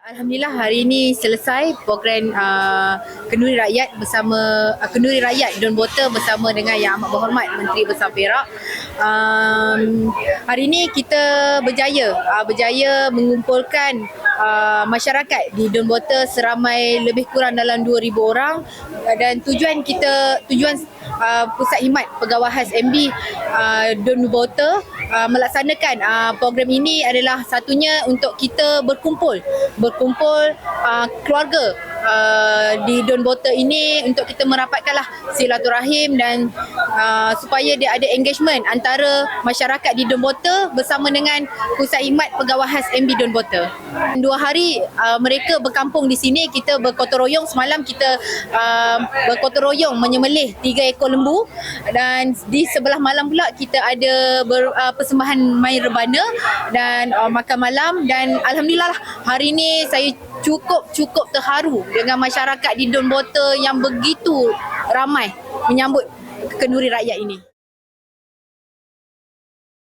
Alhamdulillah hari ini selesai program uh, Kenduri Rakyat bersama uh, Kenduri Rakyat Don Bota bersama dengan Yang Amat Berhormat Menteri Besar Perak. Um, hari ini kita berjaya uh, berjaya mengumpulkan uh, masyarakat di Don Bota seramai lebih kurang dalam 2000 orang. Uh, dan tujuan kita tujuan uh, Pusat Himat Pegawai Khas MB uh, Don Bota uh, melaksanakan uh, program ini adalah satunya untuk kita berkumpul berkumpul uh, keluarga uh, di Don Bota ini untuk kita merapatkanlah silaturahim dan uh, supaya dia ada engagement antara masyarakat di Don Bota bersama dengan Pusat Himat Pegawai Khas MB Don Bota. Dua hari uh, mereka berkampung di sini kita bergotong royong semalam kita uh, bergotong royong menyemelih tiga ekor lembu dan di sebelah malam pula kita ada ber, uh, persembahan main rebana dan uh, makan malam dan alhamdulillah lah, hari ini saya cukup cukup terharu dengan masyarakat di Don Bota yang begitu ramai menyambut kenduri rakyat ini.